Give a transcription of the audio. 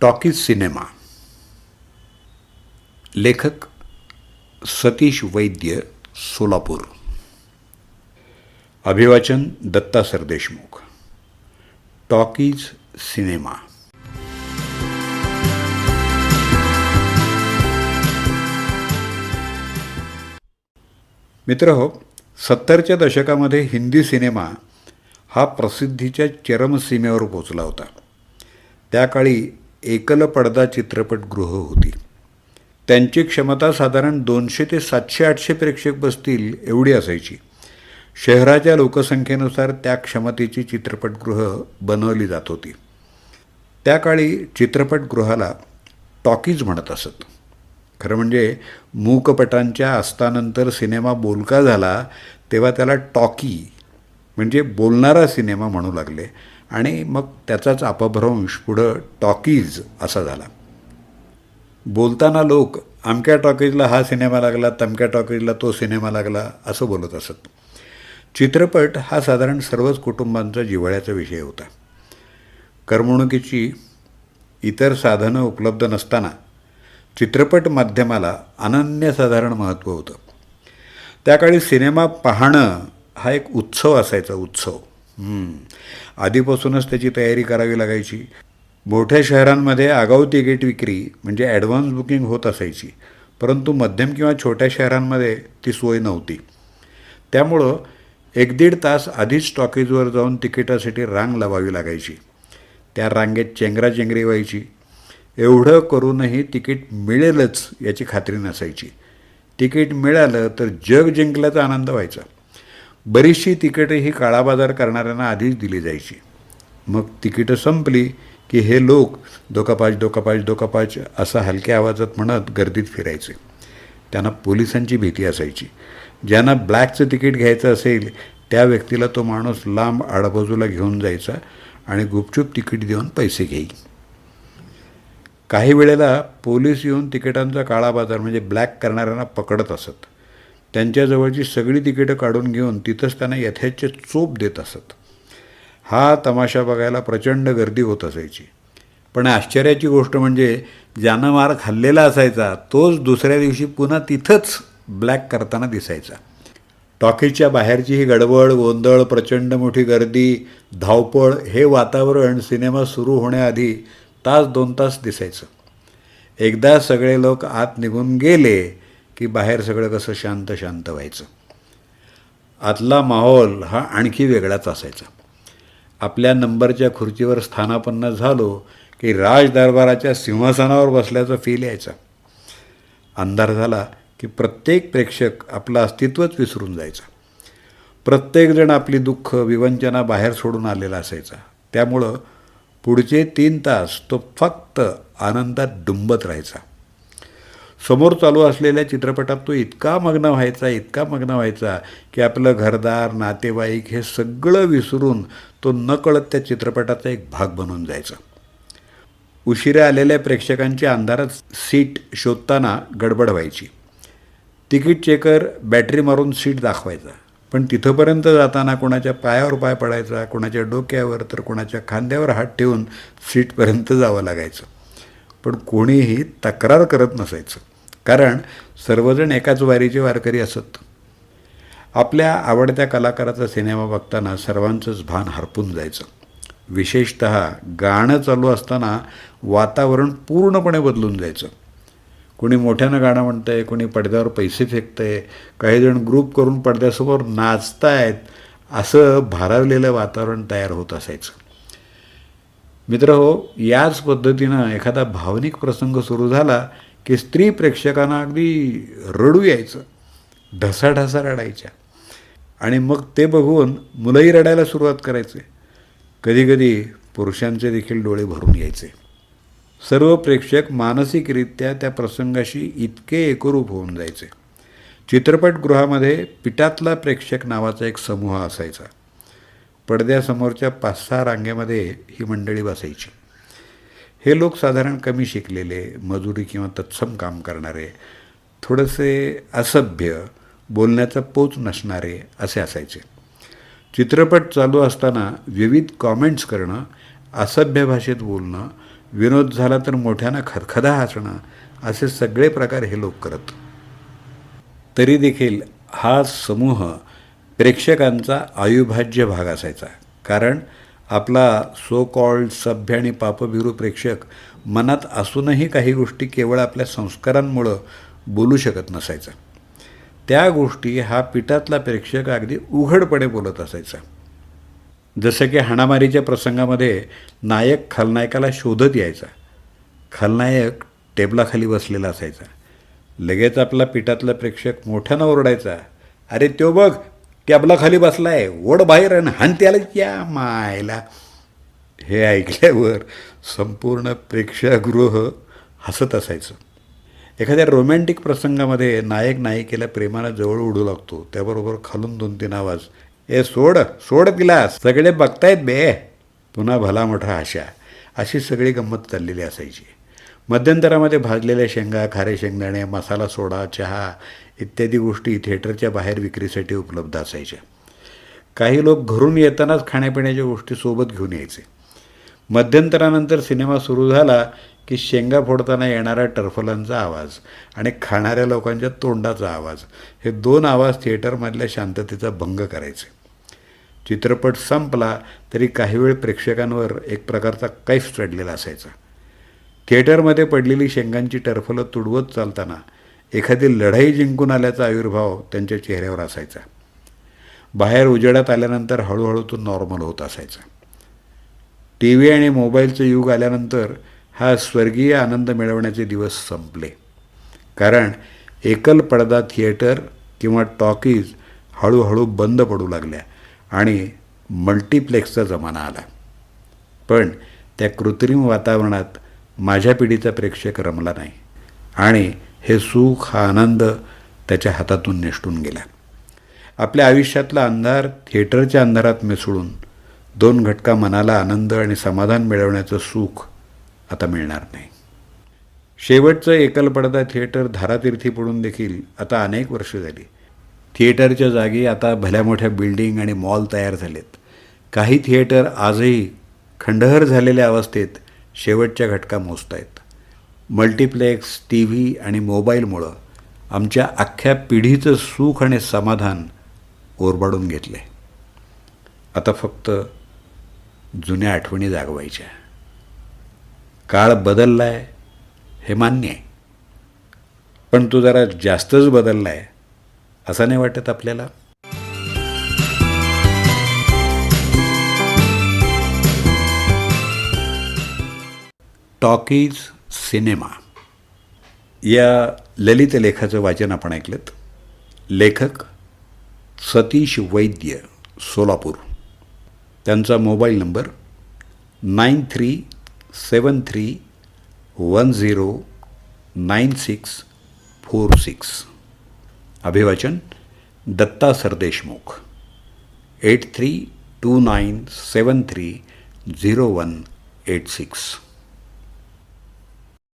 Talkies cinema. लेखक सतीश वैद्य सोलापूर. अभिवाचन Datta Sardeshmukh talkies cinema. मित्र हो सत्तरच्या दशकामध्ये हिंदी सिनेमा हा प्रसिद्धीच्या चरमसीमेवर पोचला होता. त्या काळी एकल पडदा चित्रपटगृह होती. त्यांची क्षमता साधारण दोनशे ते सातशे आठशे प्रेक्षक बसतील एवढी असायची. शहराच्या लोकसंख्येनुसार त्या क्षमतेची चित्रपटगृह बनवली जात होती. त्या काळी चित्रपटगृहाला टॉकीज म्हणत असत. खरं म्हणजे मूकपटांच्या अस्तानंतर सिनेमा बोलका झाला तेव्हा त्याला टॉकी म्हणजे बोलणारा सिनेमा म्हणू लागले. आणि मग त्याचाच अपभ्रंश पुढं टॉकीज असा झाला. बोलताना लोक अमक्या टॉकीजला हा सिनेमा लागला तमक्या टॉकीजला तो सिनेमा लागला असं बोलत असत. चित्रपट हा साधारण सर्वच कुटुंबांचा जिव्हाळ्याचा विषय होता. करमणुकीची इतर साधनं उपलब्ध नसताना चित्रपट माध्यमाला अनन्यसाधारण महत्त्व होतं. त्या काळी सिनेमा पाहणं हा एक उत्सव असायचा उत्सव. आधीपासूनच त्याची तयारी करावी लागायची. मोठ्या शहरांमध्ये आगाऊ तिकीट विक्री म्हणजे ॲडव्हान्स बुकिंग होत असायची. परंतु मध्यम किंवा छोट्या शहरांमध्ये ती सोय नव्हती. त्यामुळं एक दीड तास आधीच टॉकीजवर जाऊन तिकिटासाठी रांग लावावी लागायची. त्या रांगेत चेंगराचेंगरी व्हायची. एवढं करूनही तिकीट मिळेलच याची खात्री नसायची. तिकीट मिळालं तर जग जिंकल्याचा आनंद व्हायचा. बरीचशी तिकीटं ही काळाबाजार करणाऱ्यांना आधीच दिली जायची. मग तिकीटं संपली की हे लोक दोकापाच दोकापाच दोकापाच असं हलक्या आवाजात म्हणत गर्दीत फिरायचे. त्यांना पोलिसांची भीती असायची. ज्यांना ब्लॅकचं तिकीट घ्यायचं असेल त्या व्यक्तीला तो माणूस लांब आडबाजूला घेऊन जायचा आणि गुपचूप तिकीट देऊन पैसे घेई काही वेळेला पोलीस येऊन तिकिटांचा काळा बाजार म्हणजे ब्लॅक करणाऱ्यांना पकडत असत. त्यांच्याजवळची सगळी तिकीटं काढून घेऊन तिथंच त्यांना यथेच्छ चोप देत असत. हा तमाशा बघायला प्रचंड गर्दी होत असायची. पण आश्चर्याची गोष्ट म्हणजे ज्यानं मार खाल्लेला असायचा तोच दुसऱ्या दिवशी पुन्हा तिथंच ब्लॅक करताना दिसायचा. टॉकीजच्या बाहेरची ही गडबड गोंधळ प्रचंड मोठी गर्दी धावपळ हे वातावरण सिनेमा सुरू होण्याआधी तास दोन तास दिसायचं. एकदा सगळे लोक आत निघून गेले की बाहेर सगळं कसं शांत शांत व्हायचं. आतला माहोल हा आणखी वेगळाच असायचा. आपल्या नंबरच्या खुर्चीवर स्थानापन्न झालो की राजदरबाराच्या सिंहासनावर बसल्याचा फील यायचा. अंधार झाला की प्रत्येक प्रेक्षक आपलं अस्तित्वच विसरून जायचा. प्रत्येकजण आपली दुःख विवंचना बाहेर सोडून आलेला असायचा. त्यामुळं पुढचे तीन तास तो फक्त आनंदात डुंबत राहायचा. समोर चालू असलेल्या चित्रपटात तो इतका मग्न व्हायचा इतका मग्न व्हायचा की आपलं घरदार नातेवाईक हे सगळं विसरून तो नकळत त्या चित्रपटाचा एक भाग बनून जायचा. उशिरा आलेल्या प्रेक्षकांची अंधारात सीट शोधताना गडबड व्हायची. तिकीट चेकर बॅटरी मारून सीट दाखवायचा. पण तिथंपर्यंत जाताना कोणाच्या पायावर पाय पडायचा कोणाच्या डोक्यावर तर कोणाच्या खांद्यावर हात ठेवून सीटपर्यंत जावं लागायचं. पण कोणीही तक्रार करत नसायचं. कारण सर्वजण एकाच वारीचे वारकरी असत. आपल्या आवडत्या कलाकाराचा सिनेमा बघताना सर्वांचंच भान हरपून जायचं. विशेषत गाणं चालू असताना वातावरण पूर्णपणे बदलून जायचं. कोणी मोठ्यानं गाणं म्हणतं आहे कोणी पडद्यावर पैसे फेकतं आहे काहीजण ग्रुप करून पडद्यासमोर नाचतायत असं भारावलेलं वातावरण तयार होत असायचं. मित्र हो याच पद्धतीनं एखादा भावनिक प्रसंग सुरू झाला की स्त्री प्रेक्षकांना अगदी रडू यायचं. ढसाढसा रडायच्या. आणि मग ते बघून मुलंही रडायला सुरुवात करायचे. कधीकधी पुरुषांचे देखील डोळे भरून यायचे. सर्व प्रेक्षक मानसिकरित्या त्या प्रसंगाशी इतके एकरूप होऊन जायचे. चित्रपटगृहामध्ये पिटातला प्रेक्षक नावाचा एक समूह असायचा. पडद्यासमोरच्या पाच सहा रांगेमध्ये ही मंडळी बसायची. हे लोक साधारण कमी शिकलेले मजुरी किंवा तत्सम काम करणारे थोडेसे असभ्य बोलण्याचा पोच नसणारे असे असायचे. चित्रपट चालू असताना विविध कॉमेंट्स करणं असभ्य भाषेत बोलणं विनोद झाला तर मोठ्यानं खदखदा हसणं असे सगळे प्रकार हे लोक करत. तरी देखील हा समूह प्रेक्षकांचा अविभाज्य भाग असायचा. कारण आपला सो कॉल्ड सभ्य आणि पापभिरू प्रेक्षक मनात असूनही काही गोष्टी केवळ आपल्या संस्कारांमुळं बोलू शकत नसायचा. त्या गोष्टी हा पिठातला प्रेक्षक अगदी उघडपणे बोलत असायचा. जसं की हाणामारीच्या प्रसंगामध्ये नायक खलनायकाला शोधत यायचा. खलनायक टेबलाखाली बसलेला असायचा. लगेच आपला पिठातला प्रेक्षक मोठ्यानं ओरडायचा. अरे त्यो बघ टेबलाखाली बसलाय. ओढ बाहेर आणि हान त्याला या मायला. हे ऐकल्यावर संपूर्ण प्रेक्षागृह हसत असायचं. एखाद्या रोमॅन्टिक प्रसंगामध्ये नायक नायिकेला प्रेमाला जवळ उडू लागतो. त्याबरोबर खालून दोन तीन आवाज ए सोड सोड तिला सगळे बघतायत बे. पुन्हा भला मोठा आशा. अशी सगळी गंमत चाललेली असायची. मध्यंतरामध्ये भाजलेल्या शेंगा खारे शेंगदाणे मसाला सोडा चहा इत्यादी गोष्टी थिएटरच्या बाहेर विक्रीसाठी उपलब्ध असायच्या. काही लोक घरून येतानाच खाण्यापिण्याच्या गोष्टी सोबत घेऊन यायचे. मध्यंतरानंतर सिनेमा सुरू झाला की शेंगा फोडताना येणारा टर्फलांचा आवाज आणि खाणाऱ्या लोकांच्या तोंडाचा आवाज हे दोन आवाज थिएटरमधल्या शांततेचा भंग करायचे. चित्रपट संपला तरी काही वेळ प्रेक्षकांवर एक प्रकारचा कैफ चढलेला असायचा. थिएटरमध्ये पडलेली शेंगांची टरफलं तुडवत चालताना एखादी लढाई जिंकून आल्याचा आविर्भाव त्यांच्या चेहऱ्यावर असायचा. बाहेर उजेडात आल्यानंतर हळूहळू तो नॉर्मल होत असायचा. टी व्ही आणि मोबाईलचं युग आल्यानंतर हा स्वर्गीय आनंद मिळवण्याचे दिवस संपले. कारण एकल पडदा थिएटर किंवा टॉकीज हळूहळू बंद पडू लागल्या आणि मल्टिप्लेक्सचा जमाना आला. पण त्या कृत्रिम वातावरणात माझ्या पिढीचा प्रेक्षक रमला नाही आणि हे सुख हा आनंद त्याच्या हातातून नेष्टून गेला. आपल्या आयुष्यातला अंधार थिएटरच्या अंधारात मिसळून दोन घटका मनाला आनंद आणि समाधान मिळवण्याचं सुख आता मिळणार नाही. शेवटचं एकल पडदा थिएटर धारातीर्थी पडून देखील आता अनेक वर्ष झाली. थिएटरच्या जागी आता भल्या मोठ्या बिल्डिंग आणि मॉल तयार झालेत. काही थिएटर आजही खंडहर झालेल्या अवस्थेत शेवटच्या घटका मोजतायत. मल्टिप्लेक्स टी व्ही आणि मोबाईलमुळं आमच्या अख्ख्या पिढीचं सुख आणि समाधान ओरबाडून घेतले. आता फक्त जुन्या आठवणी जागवायच्या. काळ बदलला आहे हे मान्य आहे. पण तो जरा जास्तच बदलला आहे असं नाही वाटत आपल्याला? Talkies cinema. या ललित लेखाचं वाचन आपण ऐकलं लेखक सतीश वैद्य सोलापूर. त्यांचा mobile number nine three seven three one zero nine six four six. अभिवाचन Datta Sardeshmukh eight three two nine seven three zero one eight six.